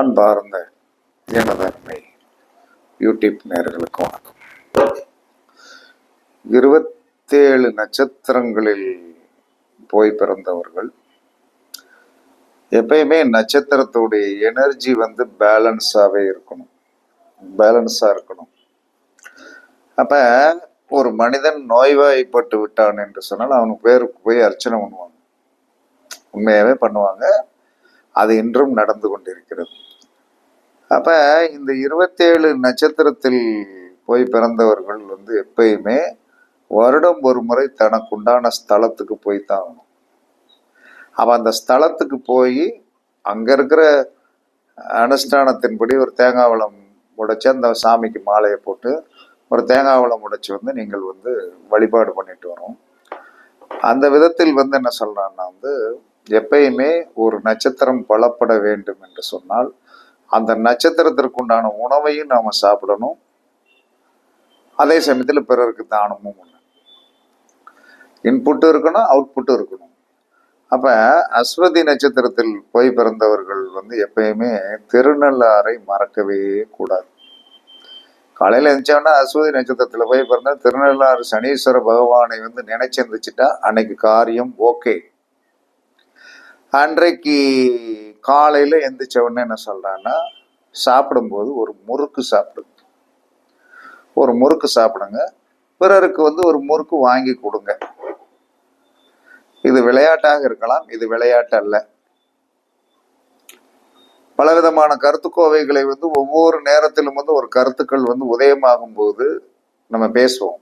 அன்பார்ந்த எனதன்மை யூடியூப் நேர்களுக்கு வணக்கம். இருபத்தேழு நட்சத்திரங்களில் போய் பிறந்தவர்கள் எப்பயுமே நட்சத்திரத்துடைய எனர்ஜி வந்து பேலன்ஸாகவே இருக்கணும். பேலன்ஸாக இருக்கணும். அப்போ ஒரு மனிதன் நோய்வாய்ப்பட்டு விட்டான் என்று சொன்னால் அவனுக்கு பேருக்கு போய் அர்ச்சனை பண்ணுவாங்க. உண்மையாகவே பண்ணுவாங்க. அது இன்றும் நடந்து கொண்டிருக்கிறது. அப்ப இந்த இருபத்தேழு நட்சத்திரத்தில் போய் பிறந்தவர்கள் வந்து எப்பயுமே வருடம் ஒரு முறை தனக்குண்டான ஸ்தலத்துக்கு போய் தான் ஆகணும். அப்ப அந்த ஸ்தலத்துக்கு போய் அங்க இருக்கிற அனுஷ்டானத்தின்படி ஒரு தேங்காய் வளம் உடைச்சு அந்த சாமிக்கு மாலையை போட்டு ஒரு தேங்காய் வளம் உடைச்சு வந்து நீங்கள் வந்து வழிபாடு பண்ணிட்டு வரோம். அந்த விதத்தில் வந்து என்ன சொல்றான்னா வந்து எப்பயுமே ஒரு நட்சத்திரம் பலப்பட வேண்டும் என்று சொன்னால் அந்த நட்சத்திரத்திற்குண்டான உணவையும் நாம் சாப்பிடணும். அதே சமயத்தில் பிறருக்கு தானமும் ஒண்ணு இன்புட்டும் இருக்கணும் அவுட்புட்டும் இருக்கணும். அப்போ அஸ்வதி நட்சத்திரத்தில் போய் பிறந்தவர்கள் வந்து எப்பயுமே திருநள்ளாரை மறக்கவே கூடாது. காலையில் எழுந்தோன்னா அஸ்வதி நட்சத்திரத்தில் போய் பிறந்த திருநள்ளாறு சனீஸ்வர பகவானை வந்து நினைச்சிருந்துச்சுட்டா அன்னைக்கு காரியம் ஓகே. அன்றைக்கு காலையில் எந்திரிச்ச உடனே என்ன சொல்கிறான்னா சாப்பிடும்போது ஒரு முறுக்கு சாப்பிடுங்க. ஒரு முறுக்கு சாப்பிடுங்க. பிறருக்கு வந்து ஒரு முறுக்கு வாங்கி கொடுங்க. இது விளையாட்டாக இருக்கலாம் இது விளையாட்டு அல்ல. பலவிதமான கருத்துக்கோவைகளை வந்து ஒவ்வொரு நேரத்திலும் வந்து ஒரு கருத்துக்கள் வந்து உதயமாகும் போது நம்ம பேசுவோம்.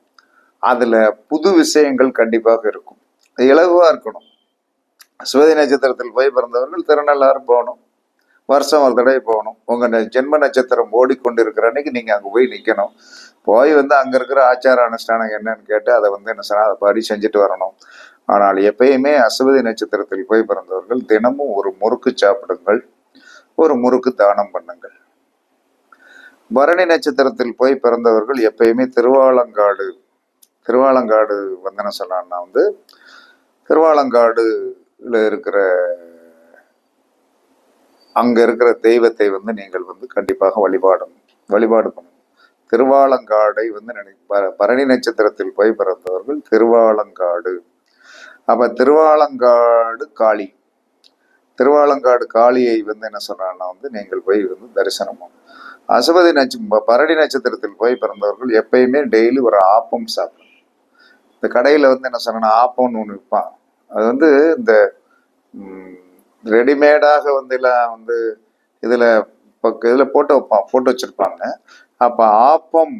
அதில் புது விஷயங்கள் கண்டிப்பாக இருக்கும். இலகுவாக இருக்கணும். சுவதி நட்சத்திரத்தில் போய் பிறந்தவர்கள் திருநள்ளாறு போகணும். வருஷம் ஒரு தடவை போகணும். உங்கள் ந- ஜென்ம நட்சத்திரம் ஓடிக்கொண்டிருக்கிற அன்னைக்கு நீங்கள் அங்கே போய் நிற்கணும் போய் வந்து அங்கே இருக்கிற ஆச்சார அனுஷ்டானம் என்னன்னு கேட்டு அதை வந்து என்ன சொன்னால் அதை படி செஞ்சுட்டு வரணும். ஆனால் எப்பயுமே அசுவதி நட்சத்திரத்தில் போய் பிறந்தவர்கள் தினமும் ஒரு முறுக்கு சாப்பிடுங்கள். ஒரு முறுக்கு தானம் பண்ணுங்கள். பரணி நட்சத்திரத்தில் போய் பிறந்தவர்கள் எப்பயுமே திருவாலங்காடு திருவாலங்காடு வந்து என்ன சொல்லலாம்னா வந்து திருவாலங்காடு இருக்கிற அங்கே இருக்கிற தெய்வத்தை வந்து நீங்கள் வந்து கண்டிப்பாக வழிபாடணும் வழிபாடு பண்ணணும். திருவாலங்காடை வந்து நினை ப- பரணி நட்சத்திரத்தில் போய் பிறந்தவர்கள் திருவாலங்காடு. அப்போ திருவாலங்காடு காளி. திருவாலங்காடு காளியை வந்து என்ன சொல்றாங்கன்னா வந்து நீங்கள் போய் வந்து தரிசனம் அசுபதி நட்ச பரணி நட்சத்திரத்தில் போய் பிறந்தவர்கள் எப்பயுமே டெய்லி ஒரு ஆப்பம் சாப்பிடணும். இந்த கடையில் வந்து என்ன சொன்னா ஆப்பம்னு ஒன்று விற்பான் அது வந்து இந்த ரெடிமேடாக வந்து எல்லாம் வந்து இதில் இதில் இதுல போட்டு வைப்பான் போட்டு வச்சுருப்பாங்க. அப்போ ஆப்பம்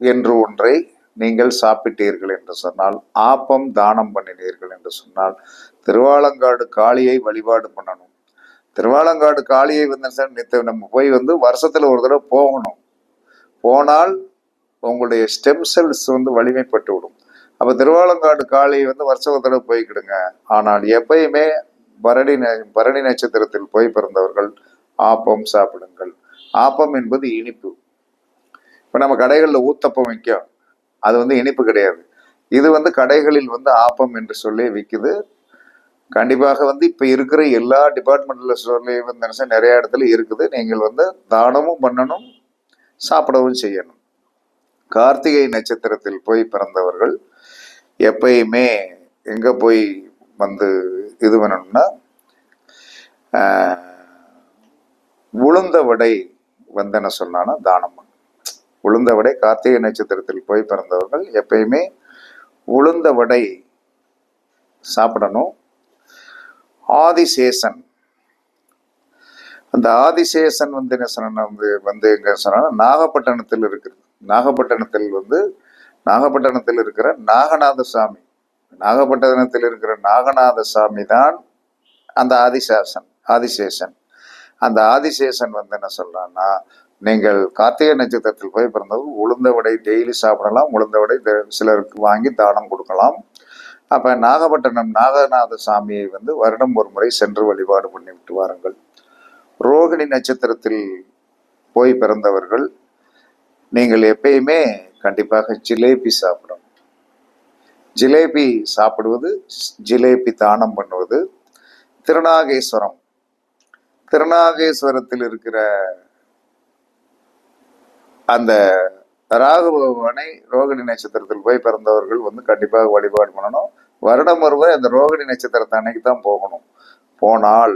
என்று ஒன்றை நீங்கள் சாப்பிட்டீர்கள் என்று சொன்னால் ஆப்பம் தானம் பண்ணினீர்கள் என்று சொன்னால் திருவாலங்காடு காளியை வழிபாடு பண்ணணும். திருவாலங்காடு காளியை வந்து சார் நம்ம போய் வந்து வருஷத்தில் ஒரு தடவை போகணும். போனால் உங்களுடைய ஸ்டெம் செல்ஸ் வந்து வலிமைப்பட்டு விடும் அப்ப திருவாலங்காடு காளி வந்து வருஷம் தடவை போய்க்கிடுங்க. ஆனால் எப்பயுமே பரணி பரணி நட்சத்திரத்தில் போய் பிறந்தவர்கள் ஆப்பம் சாப்பிடுங்கள். ஆப்பம் என்பது இனிப்பு. இப்ப நம்ம கடைகளில் ஊத்தப்பம் விற்கும் அது வந்து இனிப்பு கிடையாது. இது வந்து கடைகளில் வந்து ஆப்பம் என்று சொல்லி விற்குது கண்டிப்பாக வந்து இப்போ இருக்கிற எல்லா டிபார்ட்மெண்டல் ஸ்டோர்லயும் வந்து நிறைய இடத்துல இருக்குது. நீங்கள் வந்து தானமும் பண்ணணும் சாப்பிடவும் செய்யணும். கார்த்திகை நட்சத்திரத்தில் போய் பிறந்தவர்கள் எப்பயுமே எங்கே போய் வந்து இது பண்ணணும்னா உளுந்த வடை வந்து என்ன சொன்னான்னா தானம் உளுந்த வடை கார்த்திகை நட்சத்திரத்தில் போய் பிறந்தவர்கள் எப்பயுமே உளுந்த வடை சாப்பிடணும். ஆதிசேஷன். அந்த ஆதிசேஷன் வந்து என்ன சொன்னா வந்து வந்து எங்க சொன்னா நாகப்பட்டினத்தில் இருக்கிறது. நாகப்பட்டினத்தில் வந்து நாகப்பட்டினத்தில் இருக்கிற நாகநாத சாமி நாகப்பட்டினத்தில் இருக்கிற நாகநாத சாமி தான் அந்த ஆதிசாசன் ஆதிசேஷன். அந்த ஆதிசேஷன் வந்து என்ன சொல்றான்னா நீங்கள் கார்த்திகை நட்சத்திரத்தில் போய் பிறந்தது உளுந்த வடை டெய்லி சாப்பிடலாம் உளுந்த வடை சிலருக்கு வாங்கி தானம் கொடுக்கலாம். அப்போ நாகப்பட்டினம் நாகநாத சாமியை வந்து வருடம் ஒரு முறை சென்று வழிபாடு பண்ணிவிட்டு வாருங்கள். ரோகிணி நட்சத்திரத்தில் போய் பிறந்தவர்கள் நீங்கள் எப்பயுமே கண்டிப்பாக ஜிலேபி சாப்பிடணும். ஜிலேபி சாப்பிடுவது ஜிலேபி தானம் பண்ணுவது. திருநாகேஸ்வரம். திருநாகேஸ்வரத்தில் இருக்கிற அந்த ராகு பகவானை ரோகிணி நட்சத்திரத்தில் போய் பிறந்தவர்கள் வந்து கண்டிப்பாக வழிபாடு பண்ணணும். வருடம் ஒருவர் அந்த ரோகிணி நட்சத்திரத்தை அன்னைக்கு தான் போகணும். போனால்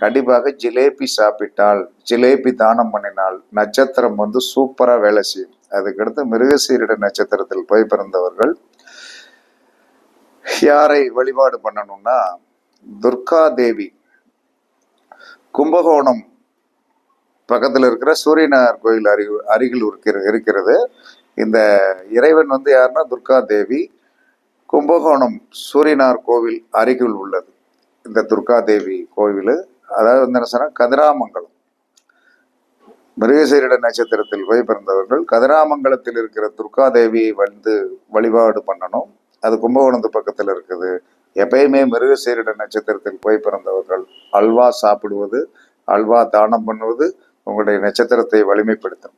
கண்டிப்பாக ஜிலேபி சாப்பிட்டால் ஜிலேபி தானம் பண்ணினால் நட்சத்திரம் வந்து சூப்பரா வேலை செய்யும். அதுக்கடுத்து மிருகசீரிட நட்சத்திரத்தில் போய் பிறந்தவர்கள் யாரை வழிபாடு பண்ணணும்னா துர்கா தேவி கும்பகோணம் பக்கத்தில் இருக்கிற சூரியனார் கோயில் அருகில் அருகில் இருக்கிற இருக்கிறது. இந்த இறைவன் வந்து யாருன்னா துர்கா தேவி கும்பகோணம் சூரியனார் கோவில் அருகில் உள்ளது. இந்த துர்கா தேவி கோவில் அதாவது வந்து என்ன சொன்னால் கதிராமங்கலம். மிருகசீரிட நட்சத்திரத்தில் போய் பிறந்தவர்கள் கதிராமங்கலத்தில் இருக்கிற துர்கா தேவியை வந்து வழிபாடு பண்ணணும். அது கும்பகோணத்து பக்கத்தில் இருக்குது. எப்பயுமே மிருகசீரிட நட்சத்திரத்தில் போய் பிறந்தவர்கள் அல்வா சாப்பிடுவது அல்வா தானம் பண்ணுவது உங்களுடைய நட்சத்திரத்தை வலிமைப்படுத்தும்.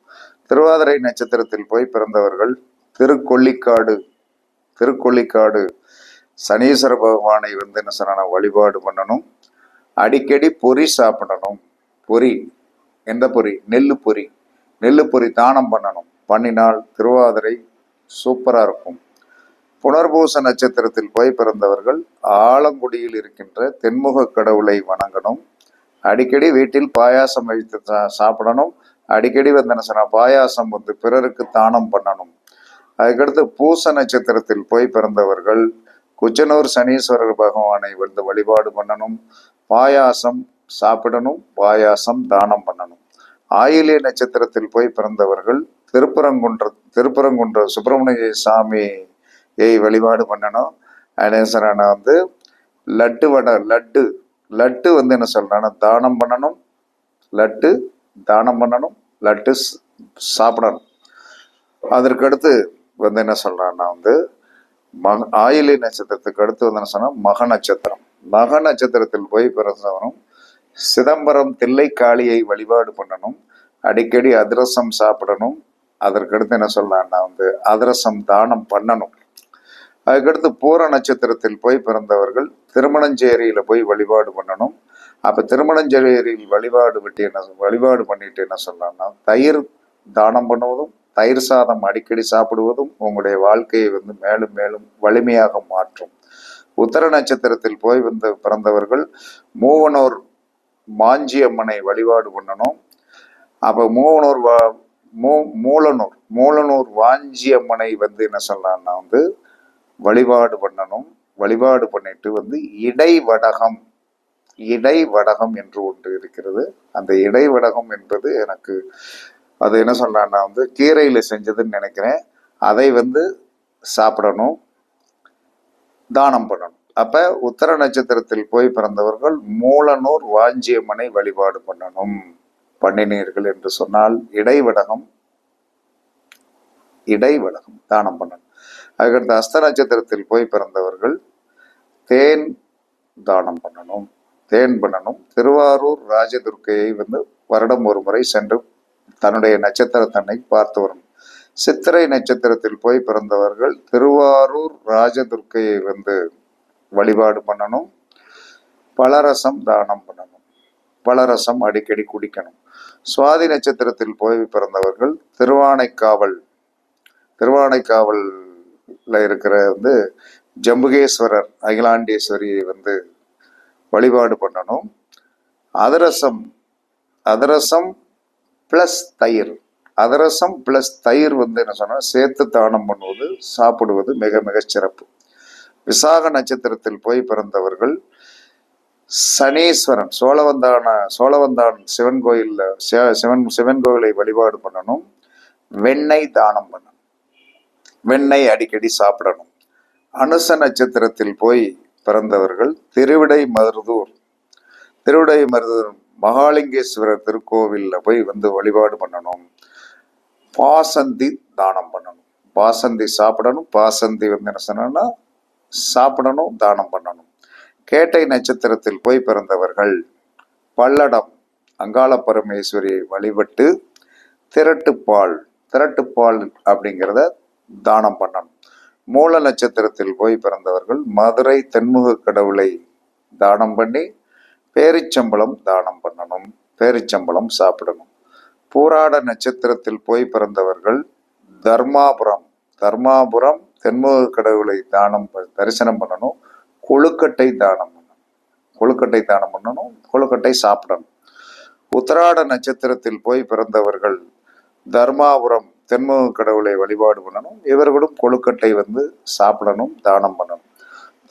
திருவாதிரை நட்சத்திரத்தில் போய் பிறந்தவர்கள் திருக்கொள்ளிக்காடு திருக்கொள்ளிக்காடு சனீஸ்வர பகவானை வந்து என்ன சொன்னா வழிபாடு பண்ணணும். அடிக்கடி பொரி சாப்பிடணும். பொரி எந்த பொரி நெல்லு பொரி நெல்லு பொரி தானம் பண்ணணும். பண்ணினால் திருவாதிரை சூப்பராக இருக்கும். புனர்பூச நட்சத்திரத்தில் போய் பிறந்தவர்கள் ஆலங்குடியில் இருக்கின்ற தென்முக கடவுளை வணங்கணும். அடிக்கடி வீட்டில் பாயாசம் வைத்து சா- சாப்பிடணும். அடிக்கடி வந்து என்ன பாயாசம் வந்து பிறருக்கு தானம் பண்ணணும். அதுக்கடுத்து பூச நட்சத்திரத்தில் போய் பிறந்தவர்கள் குச்சனூர் சனீஸ்வரர் பகவானை வந்து வழிபாடு பண்ணணும். பாயாசம் சாப்பிடணும் பாயாசம் தானம் பண்ணணும். ஆயிலே நட்சத்திரத்தில் போய் பிறந்தவர்கள் திருப்பரங்குன்ற திருப்பரங்குன்ற சுப்பிரமணிய சாமியை வழிபாடு பண்ணணும். அனேசரான வந்து லட்டு வடை லட்டு லட்டு வந்து என்ன சொல்கிறான்னா தானம் பண்ணணும் லட்டு தானம் பண்ணணும் லட்டு சாப்பிடணும். அதற்கடுத்து வந்து என்ன சொல்றான்னா வந்து மக ஆயிலி நட்சத்திரத்துக்கு அடுத்து வந்து என்ன சொன்னா மக நட்சத்திரம். மக நட்சத்திரத்தில் போய் பிறந்தவனும் சிதம்பரம் தில்லை காளியை வழிபாடு பண்ணணும் அடிக்கடி அதிரசம் சாப்பிடணும். அதற்கடுத்து என்ன சொல்லலாம்னா வந்து அதிரசம் தானம் பண்ணணும். அதுக்கடுத்து பூர நட்சத்திரத்தில் போய் பிறந்தவர்கள் திருமணஞ்சேரியில் போய் வழிபாடு பண்ணணும். அப்போ திருமணஞ்சேரியில் வழிபாடு விட்டு என்ன வழிபாடு பண்ணிட்டு என்ன சொல்லலாம்னா தயிர் தானம் பண்ணுவதும் தயிர் சாதம் அடிக்கடி சாப்பிடுவதும் உங்களுடைய வாழ்க்கையை வந்து மேலும் மேலும் வலிமையாக மாற்றும். உத்தர நட்சத்திரத்தில் போய் வந்து பிறந்தவர்கள் மூவனூர் மாஞ்சி அம்மனை வழிபாடு பண்ணணும். அப்போ மூவனூர் வா மூ மூலனூர் மூலனூர் வாஞ்சி அம்மனை வந்து என்ன சொல்லலாம்னா வந்து வழிபாடு பண்ணணும். வழிபாடு பண்ணிட்டு வந்து இடைவடகம் இடைவடகம் என்று ஒன்று இருக்கிறது. அந்த இடைவடகம் என்பது எனக்கு அது என்ன சொல்கிறான்னா வந்து கீரையில் செஞ்சதுன்னு நினைக்கிறேன். அதை வந்து சாப்பிடணும். தானம் பண்ணணும். அப்ப உத்தர நட்சத்திரத்தில் போய் பிறந்தவர்கள் மூலனூர் வாஞ்சியம்மனை வழிபாடு பண்ணணும். பண்ணினீர்கள் என்று சொன்னால் இடைவடகம் இடைவடகம் தானம் பண்ணணும். அதுக்கடுத்து அஸ்த நட்சத்திரத்தில் போய் பிறந்தவர்கள் தேன் தானம் பண்ணணும். தேன் பண்ணணும். திருவாரூர் ராஜதுர்க்கையை வந்து வருடம் ஒரு முறை சென்று தன்னுடைய நட்சத்திரத்தன்னை பார்த்து வரணும் சித்திரை நட்சத்திரத்தில் போய் பிறந்தவர்கள் திருவாரூர் ராஜதுர்க்கையை வந்து வழிபாடு பண்ணணும். பலரசம் தானம் பண்ணணும். பலரசம் அடிக்கடி குடிக்கணும். சுவாதி நட்சத்திரத்தில் போய் பிறந்தவர்கள் திருவானைக்காவல். திருவானைக்காவலில் இருக்கிற வந்து ஜம்புகேஸ்வரர் அகிலாண்டேஸ்வரியை வந்து வழிபாடு பண்ணணும். அதிரசம் அதிரசம் ப்ளஸ் தயிர். அதரசம் ப்ளஸ் தயிர் வந்து என்ன சொன்னால் சேர்த்து தானம் பண்ணுவது சாப்பிடுவது மிக மிக சிறப்பு. விசாக நட்சத்திரத்தில் போய் பிறந்தவர்கள் சனீஸ்வரன் சோழவந்தான சோழவந்தான் சிவன் கோயிலில் சிவன் சிவன் கோயிலை வழிபாடு பண்ணணும். வெண்ணெய் தானம் பண்ணணும். வெண்ணெய் அடிக்கடி சாப்பிடணும். அனுச நட்சத்திரத்தில் போய் பிறந்தவர்கள் திருவிடை மருதூர். திருவிடை மருதூர் மகாலிங்கேஸ்வரர் திருக்கோவிலில் போய் வந்து வழிபாடு பண்ணணும். பாசந்தி தானம் பண்ணணும். பாசந்தி சாப்பிடணும் பாசந்தி வந்து என்ன சொன்னா சாப்பிடணும் தானம் பண்ணணும். கேட்டை நட்சத்திரத்தில் போய் பிறந்தவர்கள் பல்லடம் அங்காள பரமேஸ்வரியை வழிபட்டு திரட்டுப்பால் திரட்டுப்பால் அப்படிங்கிறத தானம் பண்ணணும். மூல நட்சத்திரத்தில் போய் பிறந்தவர்கள் மதுரை தென்முக கடவுளை தானம் பண்ணி பேரிச்சம்பளம் தானம் பண்ணணும் பேரிச்சம்பளம் சாப்பிடணும். பூராட நட்சத்திரத்தில் போய் பிறந்தவர்கள் தர்மாபுரம். தர்மாபுரம் தென்முக கடவுளை தானம் ப- தரிசனம் பண்ணணும். கொழுக்கட்டை தானம் பண்ணணும். கொழுக்கட்டை தானம் பண்ணணும். கொழுக்கட்டை சாப்பிடணும். உத்தராட நட்சத்திரத்தில் போய் பிறந்தவர்கள் தர்மாபுரம் தென்முக கடவுளை வழிபாடு பண்ணணும். இவர்களும் கொழுக்கட்டை வந்து சாப்பிடணும் தானம் பண்ணணும்.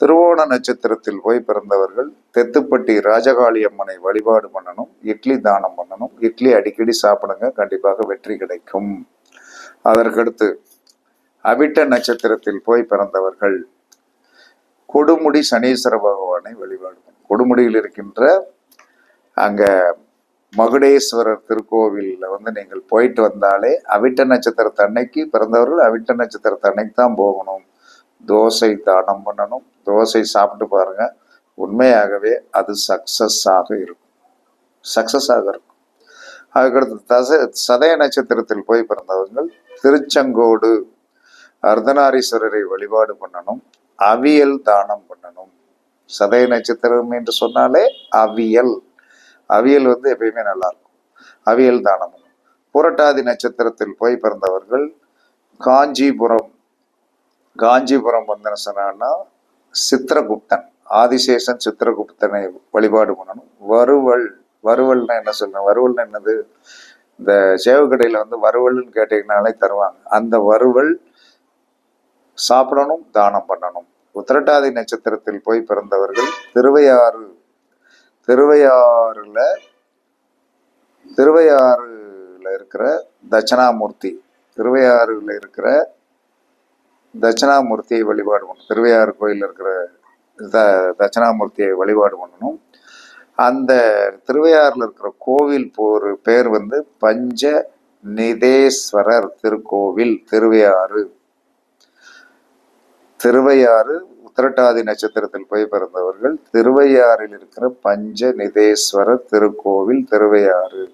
திருவோண நட்சத்திரத்தில் போய் பிறந்தவர்கள் தெத்துப்பட்டி ராஜகாளி அம்மனை வழிபாடு பண்ணணும் இட்லி தானம் பண்ணணும் இட்லி அடிக்கடி சாப்பிடுங்க கண்டிப்பாக வெற்றி கிடைக்கும். அதற்கடுத்து அவிட்ட நட்சத்திரத்தில் போய் பிறந்தவர்கள் கொடுமுடி சனீஸ்வர பகவானை வழிபாடு பண்ணணும். கொடுமுடியில் இருக்கின்ற அங்க மகுடேஸ்வரர் திருக்கோவிலில் வந்து நீங்கள் போயிட்டு வந்தாலே அவிட்ட நட்சத்திரத்தன்னைக்கு பிறந்தவர்கள் அவிட்ட நட்சத்திரத்தன்னைக்கு தான் போகணும். தோசை தானம் பண்ணணும். தோசை சாப்பிட்டு பாருங்க. உண்மையாகவே அது சக்சஸ் ஆக இருக்கும். சக்சஸ் ஆக இருக்கும். அதுக்கடுத்து தச சதய நட்சத்திரத்தில் போய் பிறந்தவர்கள் திருச்செங்கோடு அர்த்தநாரீஸ்வரரை வழிபாடு பண்ணணும். அவியல் தானம் பண்ணணும். சதய நட்சத்திரம் என்று சொன்னாலே அவியல். அவியல் வந்து எப்பயுமே நல்லா இருக்கும் அவியல் தானம் பண்ணணும். புரட்டாதி நட்சத்திரத்தில் போய் பிறந்தவர்கள் காஞ்சிபுரம் காஞ்சிபுரம் வந்தன சொன்னான்னா சித்திரகுப்தன் ஆதிசேஷன் சித்திரகுப்தனை வழிபாடு பண்ணணும். வறுவல் வறுவல்னா என்ன சொல்லணும் வறுவல்னா என்னது? இந்த சேவக்கடையில் வந்து வறுவல்னு கேட்டீங்கனாலே தருவாங்க. அந்த வறுவல் சாப்பிடணும் தானம் பண்ணணும். உத்திரட்டாதி நட்சத்திரத்தில் போய் பிறந்தவர்கள் திருவையாறு திருவையாறுல திருவையாறுல இருக்கிற தட்சணாமூர்த்தி திருவையாறுல இருக்கிற தட்சணாமூர்த்தியை வழிபாடு பண்ணணும் திருவையாறு கோயில் இருக்கிற த தட்சணாமூர்த்தியை வழிபாடு பண்ணணும். அந்த திருவையாறில் இருக்கிற கோவில் போர் பேர் வந்து பஞ்ச நிதேஸ்வரர் திருக்கோவில் திருவையாறு. திருவையாறு உத்திரட்டாதி நட்சத்திரத்தில் போய் பிறந்தவர்கள் திருவையாறில் இருக்கிற பஞ்ச நிதேஸ்வரர் திருக்கோவில் திருவையாறு.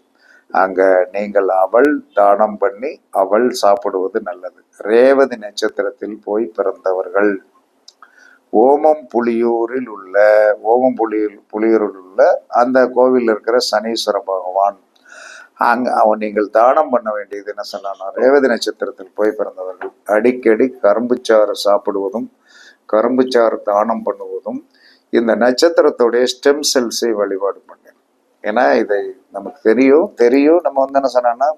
அங்கே நீங்கள் அவள் தானம் பண்ணி அவள் சாப்பிடுவது நல்லது. ரேவதி நட்சத்திரத்தில் போய் பிறந்தவர்கள். ஓமம் புலியூரில் உள்ள ஓமம் புலியூர் புலியூரில் உள்ள அந்த கோவிலில் இருக்கிற சனீஸ்வர பகவான். அங்கே அவன் நீங்கள் தானம் பண்ண வேண்டியது என்ன சொன்னான் ரேவதி நட்சத்திரத்தில் போய் பிறந்தவர்கள். அடிக்கடி கரும்புச்சாறு சாப்பிடுவதும் கரும்புச்சாறு தானம் பண்ணுவதும் இந்த நட்சத்திரத்துடைய ஸ்டெம் செல்ஸை வழிபாடு பண்ணேன் ஏன்னா இதை நமக்கு தெரியும். தெரியும். நம்ம வந்து என்ன சொன்னோன்னா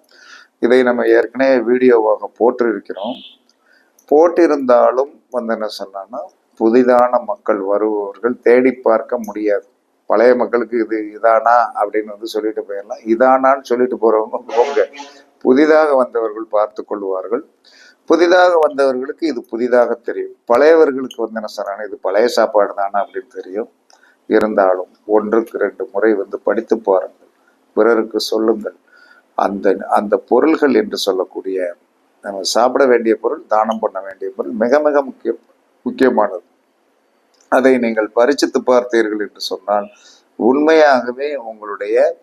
இதை நம்ம ஏற்கனவே வீடியோவாக போட்டிருக்கிறோம். போட்டிருந்தாலும் வந்து என்ன சொன்னோன்னா புதிதான மக்கள் வருபவர்கள் தேடி பார்க்க முடியாது. பழைய மக்களுக்கு இது இதானா அப்படின்னு வந்து சொல்லிட்டு போயிடலாம். இதானான்னு சொல்லிட்டு போகிறவங்க போங்க. புதிதாக வந்தவர்கள் பார்த்து கொள்வார்கள். புதிதாக வந்தவர்களுக்கு இது புதிதாக தெரியும். பழையவர்களுக்கு வந்து என்ன சொன்னாங்க இது பழைய சாப்பாடு தானா அப்படின்னு தெரியும். இருந்தாலும் ஒன்றுக்கு ரெண்டு முறை வந்து படித்து பாருங்கள். பிறருக்கு சொல்லுங்கள். அந்த அந்த பொருள்கள் என்று சொல்லக்கூடிய நம்ம சாப்பிட வேண்டிய பொருள் தானம் பண்ண வேண்டிய பொருள் மிக மிக முக்கியம் முக்கியமானது. அதை நீங்கள் பரிச்சித்து பார்த்தீர்கள் என்று சொன்னால் உண்மையாகவே உங்களுடைய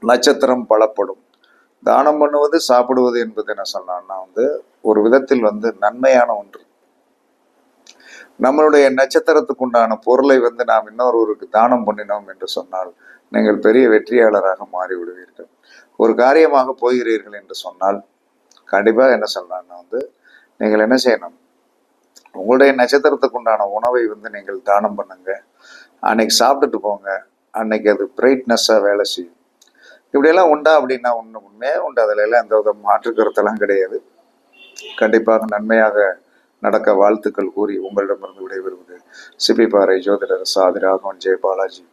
நட்சத்திரம் பலப்படும். தானம் பண்ணுவது சாப்பிடுவது என்பது என்ன சொன்னால் வந்து ஒரு விதத்தில் வந்து நன்மையான ஒன்று. நம்மளுடைய நட்சத்திரத்துக்கு உண்டான பொருளை வந்து நாம் இன்னொருவருக்கு தானம் பண்ணினோம் என்று சொன்னால் நீங்கள் பெரிய வெற்றியாளராக மாறி விடுவீர்கள் ஒரு காரியமாக போகிறீர்கள் என்று சொன்னால் கண்டிப்பாக என்ன சொல்லலாம்னா வந்து நீங்கள் என்ன செய்யணும்? உங்களுடைய நட்சத்திரத்துக்கு உண்டான உணவை வந்து நீங்கள் தானம் பண்ணுங்க. அன்னைக்கு சாப்பிட்டுட்டு போங்க. அன்னைக்கு அது பிரைட்னஸ்ஸாக வேலை செய்யும். இப்படியெல்லாம் உண்டா அப்படின்னா ஒன்று உண்மையாக உண்டு? அதில் எல்லாம் எந்த வித மாற்று கருத்தெல்லாம் கிடையாது. கண்டிப்பாக நன்மையாக நடக்க வாழ்த்துக்கள் கூறி உங்களிடமிருந்து விடைபெறுவது சிபிபாறை ஜோதிடர் சாதி ராகவன் ஜெய பாலாஜி.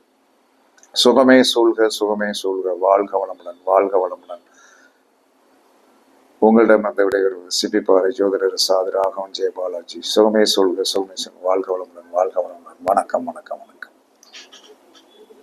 சுகமே சூழ்க சுகமே சூழ்க. வாழ்க வளமுடன் வாழ்க வளமுடன். உங்களிடம் அந்த விடைபெறுவது சிபிபாறை ஜோதிடர் சாதி ராகவன் ஜெய பாலாஜி. சுகமே சூழ்க சுகமே சூழ்க. வாழ்க வளமுடன் வாழ்க வளமுடன். வணக்கம் வணக்கம்.